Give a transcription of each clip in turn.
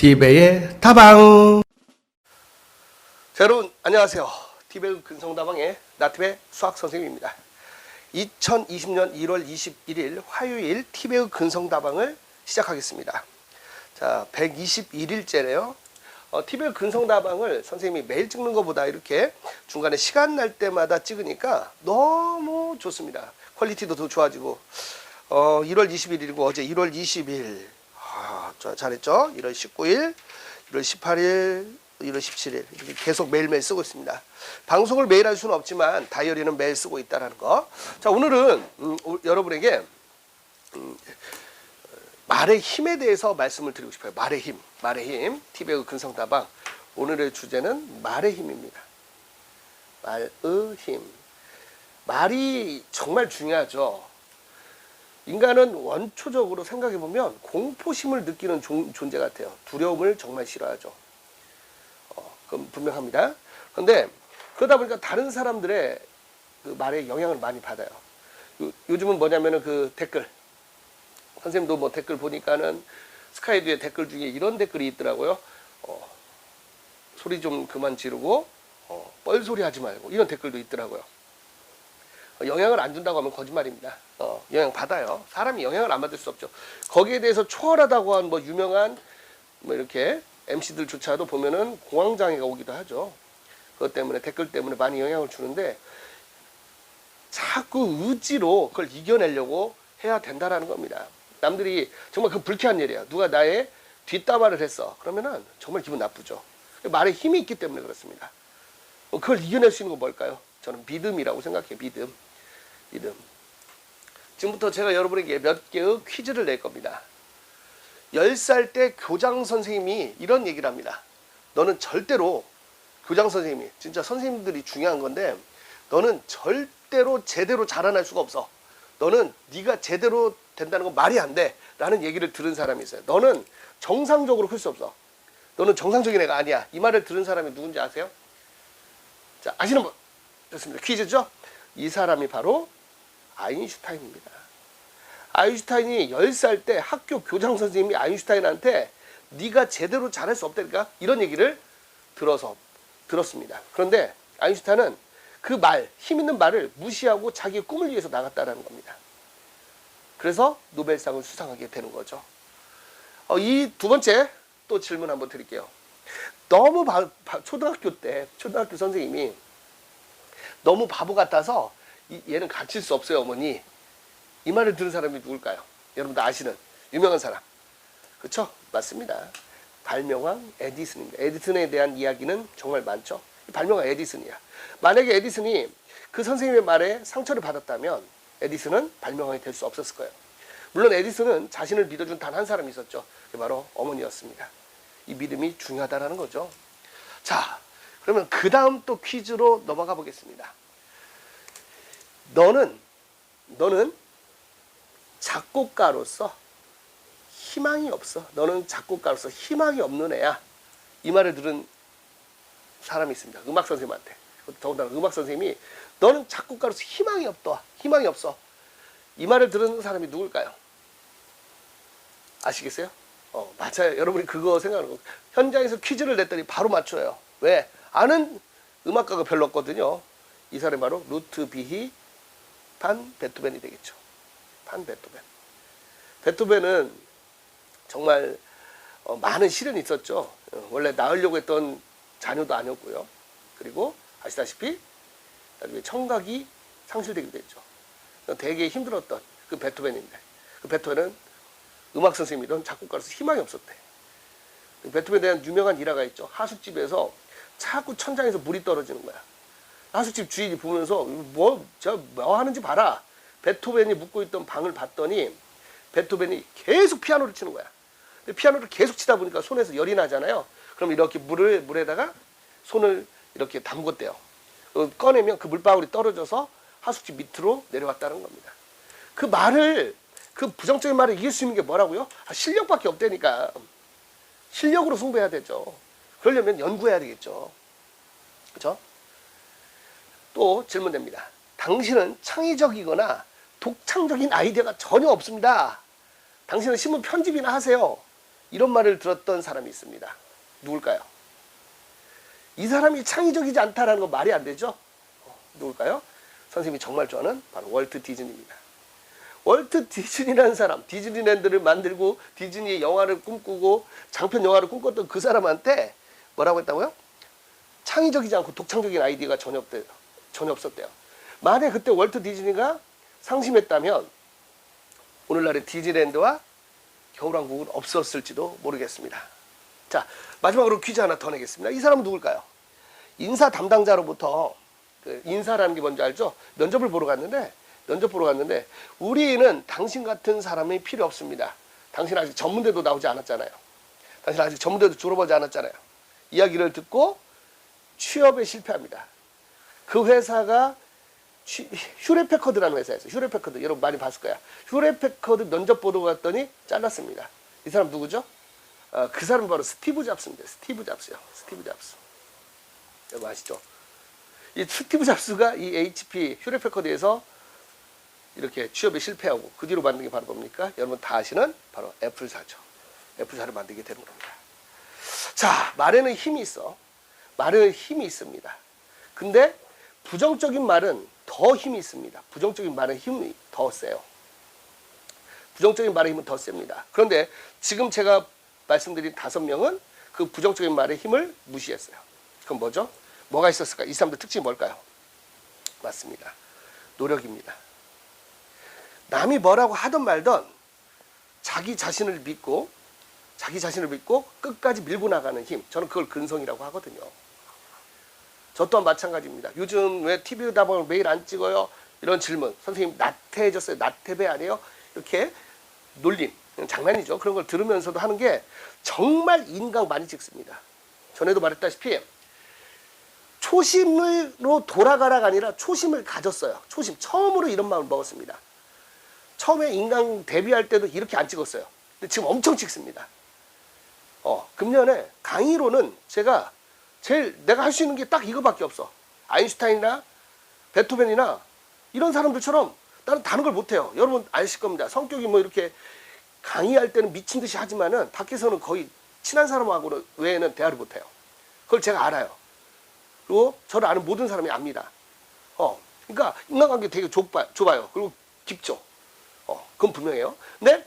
디베의 다방. 자, 여러분 안녕하세요. 디베의 근성다방의 나티베 수학 선생님입니다. 2020년 1월 21일 화요일 티베의 근성다방을 시작하겠습니다. 자, 121일째래요. 어, 티베의 근성다방을 선생님이 매일 찍는 것보다 이렇게 중간에 시간 날 때마다 찍으니까 너무 좋습니다. 퀄리티도 더 좋아지고 어, 1월 21일이고 어제 1월 20일 아, 자, 잘했죠? 1월 19일, 1월 18일, 1월 17일 이렇게 계속 매일매일 쓰고 있습니다. 방송을 매일 할 수는 없지만 다이어리는 매일 쓰고 있다는 거. 자 오늘은 음, 오- 여러분에게 음, 말의 힘에 대해서 말씀을 드리고 싶어요. 말의 힘, 말의 힘. 티베그 근성다방. 오늘의 주제는 말의 힘입니다. 말의 힘. 말이 정말 중요하죠. 인간은 원초적으로 생각해 보면 공포심을 느끼는 종- 존재 같아요. 두려움을 정말 싫어하죠. 어, 그건 분명합니다. 그런데 그러다 보니까 다른 사람들의 그 말에 영향을 많이 받아요. 요, 요즘은 뭐냐면은 그 댓글. 선생님도 뭐 댓글 보니까는 스카이드의 댓글 중에 이런 댓글이 있더라고요. 어, 소리 좀 그만 지르고 어, 뻘소리 하지 말고 이런 댓글도 있더라고요. 어, 영향을 안 준다고 하면 거짓말입니다. 어, 영향 받아요. 사람이 영향을 안 받을 수 없죠. 거기에 대해서 초월하다고 한 뭐 유명한 뭐 이렇게 MC들조차도 보면은 공황장애가 오기도 하죠. 그것 때문에 댓글 때문에 많이 영향을 주는데 자꾸 의지로 그걸 이겨내려고 해야 된다라는 겁니다. 남들이 정말 그 불쾌한 일이야. 누가 나의 뒷담화를 했어. 그러면은 정말 기분 나쁘죠. 말에 힘이 있기 때문에 그렇습니다. 어, 그걸 이겨낼 수 있는 건 뭘까요? 저는 믿음이라고 생각해요. 믿음. 믿음. 지금부터 제가 여러분에게 몇 개의 퀴즈를 낼 겁니다. 10살 때 교장 선생님이 이런 얘기를 합니다. 너는 절대로 교장 선생님이 진짜 선생님들이 중요한 건데 너는 절대로 제대로 자라날 수가 없어. 너는 네가 제대로 된다는 건 말이 안 돼. 라는 얘기를 들은 사람이 있어요. 너는 정상적으로 클 수 없어. 너는 정상적인 애가 아니야. 이 말을 들은 사람이 누군지 아세요? 자, 아시는 분? 좋습니다. 퀴즈죠? 이 사람이 바로 아인슈타인입니다. 아인슈타인이 10살 때 학교 교장 선생님이 아인슈타인한테 네가 제대로 잘할 수 없다니까 이런 얘기를 들어서 들었습니다. 그런데 아인슈타인은 그 말, 힘 있는 말을 무시하고 자기의 꿈을 위해서 나갔다라는 겁니다. 그래서 노벨상을 수상하게 되는 거죠. 어, 이 두 번째 또 질문 한번 드릴게요. 너무 바- 바- 초등학교 때 초등학교 선생님이 너무 바보 같아서 이- 얘는 가르칠 수 없어요 어머니. 이 말을 들은 사람이 누굴까요? 여러분들 아시는 유명한 사람. 그렇죠? 맞습니다. 발명왕 에디슨입니다. 에디슨에 대한 이야기는 정말 많죠? 발명왕 에디슨이야. 만약에 에디슨이 그 선생님의 말에 상처를 받았다면 에디슨은 발명왕이 될 수 없었을 거예요. 물론 에디슨은 자신을 믿어준 단 한 사람이 있었죠. 그게 바로 어머니였습니다. 이 믿음이 중요하다라는 거죠. 자 그러면 그 다음 또 퀴즈로 넘어가 보겠습니다 너는 너는 작곡가로서 희망이 없어. 너는 작곡가로서 희망이 없는 애야. 이 말을 들은 사람이 있습니다. 음악 선생님한테. 더군다나 음악 선생님이 너는 작곡가로서 희망이 없다. 희망이 없어. 이 말을 들은 사람이 누굴까요? 아시겠어요? 어, 맞아요. 여러분이 그거 생각하는 거. 현장에서 퀴즈를 냈더니 바로 맞춰요. 왜? 아는 음악가가 별로 없거든요. 이 사람이 바로 루트 비히 판 베토벤이 되겠죠. 판 베토벤. 베토벤은 정말 어, 많은 시련이 있었죠. 어, 원래 낳으려고 했던 자녀도 아니었고요. 그리고 아시다시피 나중에 청각이 상실되기도 했죠. 되게 힘들었던 그 베토벤인데 그 베토벤은 음악 선생님이던 작곡가로서 희망이 없었대. 그 베토벤에 대한 유명한 일화가 있죠. 하숙집에서 자꾸 천장에서 물이 떨어지는 거야. 하숙집 주인이 보면서 뭐, 저뭐 하는지 봐라. 베토벤이 묵고 있던 방을 봤더니 베토벤이 계속 피아노를 치는 거야. 피아노를 계속 치다 보니까 손에서 열이 나잖아요. 그럼 이렇게 물을 물에다가 손을 이렇게 담궜대요. 어, 꺼내면 그 물방울이 떨어져서 하숙집 밑으로 내려왔다는 겁니다. 그 말을 그 부정적인 말을 이길 수 있는 게 뭐라고요? 아, 실력밖에 없다니까. 실력으로 승부해야 되죠. 그러려면 연구해야 되겠죠. 그렇죠? 또 질문됩니다. 당신은 창의적이거나 독창적인 아이디어가 전혀 없습니다. 당신은 신문 편집이나 하세요. 이런 말을 들었던 사람이 있습니다. 누굴까요? 이 사람이 창의적이지 않다라는 건 말이 안 되죠? 어, 누굴까요? 선생님이 정말 좋아하는 바로 월트 디즈니입니다. 월트 디즈니라는 사람, 디즈니랜드를 만들고 디즈니의 영화를 꿈꾸고 장편 영화를 꿈꿨던 그 사람한테 뭐라고 했다고요? 창의적이지 않고 독창적인 아이디어가 전혀 없대요. 전혀 없었대요. 만약 그때 월트 디즈니가 상심했다면 오늘날의 디즈니랜드와 겨울왕국은 없었을지도 모르겠습니다. 자 마지막으로 퀴즈 하나 더 내겠습니다. 이 사람은 누굴까요? 인사 담당자로부터 그 인사라는 게 뭔지 알죠? 면접을 보러 갔는데 면접 보러 갔는데 우리는 당신 같은 사람이 필요 없습니다. 당신 아직 전문대도 나오지 않았잖아요. 당신 아직 전문대도 졸업하지 않았잖아요. 이야기를 듣고 취업에 실패합니다. 그 회사가 취- 휴레패커드라는 회사였어요. 휴레패커드 여러분 많이 봤을 거야. 휴레패커드 면접 보러 갔더니 잘랐습니다. 이 사람 누구죠? 어, 그 사람 바로 스티브 잡스인데 스티브 잡스요. 스티브 잡스. 여러분 아시죠? 이 스티브 잡스가 이 HP 휴레패커드에서 이렇게 취업에 실패하고 그 뒤로 만든 게 바로 뭡니까? 여러분 다 아시는 바로 애플사죠. 애플사를 만들게 되는 겁니다. 자, 말에는 힘이 있어. 말에는 힘이 있습니다. 근데 부정적인 말은 더 힘이 있습니다. 부정적인 말은 힘이 더 세요. 부정적인 말의 힘은 더 셉니다. 그런데 지금 제가 말씀드린 다섯 명은 그 부정적인 말의 힘을 무시했어요. 그럼 뭐죠? 뭐가 있었을까? 이 사람들 특징이 뭘까요? 맞습니다. 노력입니다. 남이 뭐라고 하든 말든 자기 자신을 믿고 자기 자신을 믿고 끝까지 밀고 나가는 힘. 저는 그걸 근성이라고 하거든요. 저 또한 마찬가지입니다. 요즘 왜 TV 다방을 매일 안 찍어요? 이런 질문. 선생님 나태해졌어요. 나태배 아니에요? 이렇게 놀림. 장난이죠. 그런 걸 들으면서도 하는 게 정말 인강 많이 찍습니다. 전에도 말했다시피 초심으로 돌아가라가 아니라 초심을 가졌어요. 초심. 처음으로 이런 마음을 먹었습니다. 처음에 인강 데뷔할 때도 이렇게 안 찍었어요. 근데 지금 엄청 찍습니다. 어, 금년에 강의로는 제가 제일 내가 할 수 있는 게 딱 이거밖에 없어. 아인슈타인이나 베토벤이나 이런 사람들처럼 나는 다른 걸 못해요. 여러분 아실 겁니다. 성격이 뭐 이렇게 강의할 때는 미친 듯이 하지만은 밖에서는 거의 친한 사람하고 외에는 대화를 못해요. 그걸 제가 알아요. 그리고 저를 아는 모든 사람이 압니다. 어, 그러니까 인간관계 되게 좁아, 좁아요. 그리고 깊죠. 어, 그건 분명해요. 근데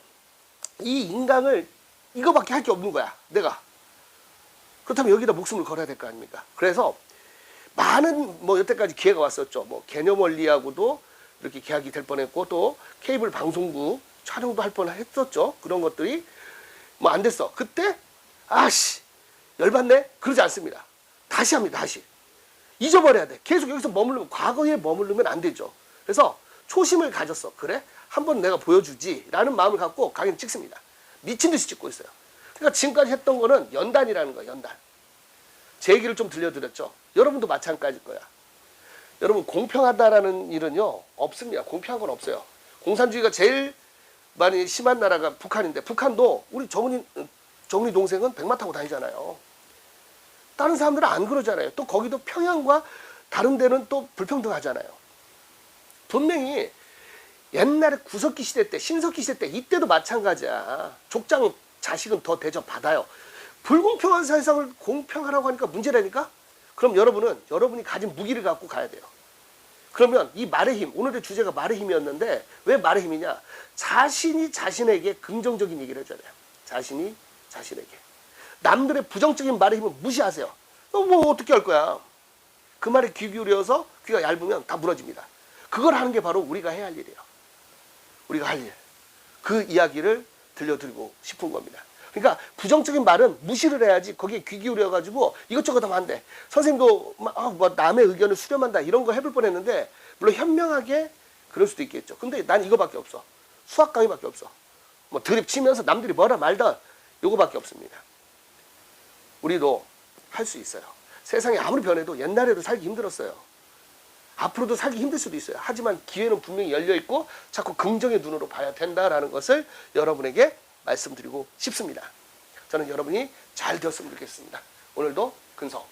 이 인강을 이거밖에 할 게 없는 거야. 내가. 그렇다면 여기다 목숨을 걸어야 될 거 아닙니까? 그래서 많은 뭐 여태까지 기회가 왔었죠. 뭐 개념 원리하고도 이렇게 계약이 될 뻔했고 또 케이블 방송국 촬영도 할 뻔했었죠. 그런 것들이 뭐 안 됐어. 그때 아씨 열받네. 그러지 않습니다. 다시 합니다. 다시 잊어버려야 돼. 계속 여기서 머무르면 과거에 머무르면 안 되죠. 그래서 초심을 가졌어. 그래? 한번 내가 보여주지라는 마음을 갖고 강의를 찍습니다. 미친 듯이 찍고 있어요. 그러니까 지금까지 했던 거는 연단이라는 거예요. 연단. 제 얘기를 좀 들려드렸죠. 여러분도 마찬가지일 거야. 여러분 공평하다라는 일은요 없습니다. 공평한 건 없어요. 공산주의가 제일 많이 심한 나라가 북한인데 북한도 우리 정은이 정은이 동생은 백마 타고 다니잖아요. 다른 사람들은 안 그러잖아요. 또 거기도 평양과 다른 데는 또 불평등하잖아요. 분명히 옛날에 구석기 시대 때, 신석기 시대 때 이때도 마찬가지야. 족장 자식은 더 대접 받아요. 불공평한 세상을 공평하라고 하니까 문제라니까? 그럼 여러분은 여러분이 가진 무기를 갖고 가야 돼요. 그러면 이 말의 힘, 오늘의 주제가 말의 힘이었는데 왜 말의 힘이냐? 자신이 자신에게 긍정적인 얘기를 해줘야 돼요. 자신이 자신에게. 남들의 부정적인 말의 힘은 무시하세요. 너뭐 어떻게 할 거야? 그 말에 귀 기울여서 귀가 얇으면 다 무너집니다. 그걸 하는 게 바로 우리가 해야 할 일이에요. 우리가 할 일. 그 이야기를 들려드리고 싶은 겁니다. 그러니까 부정적인 말은 무시를 해야지 거기에 귀 기울여가지고 이것저것 하면 안 돼. 선생님도 막, 아, 뭐 남의 의견을 수렴한다 이런 거 해볼 뻔했는데 물론 현명하게 그럴 수도 있겠죠. 근데 난 이거밖에 없어. 수학 강의밖에 없어. 뭐 드립 치면서 남들이 뭐라 말던 이거밖에 없습니다. 우리도 할 수 있어요. 세상이 아무리 변해도 옛날에도 살기 힘들었어요. 앞으로도 살기 힘들 수도 있어요. 하지만 기회는 분명히 열려 있고 자꾸 긍정의 눈으로 봐야 된다라는 것을 여러분에게 말씀드리고 싶습니다. 저는 여러분이 잘 되었으면 좋겠습니다. 오늘도 근성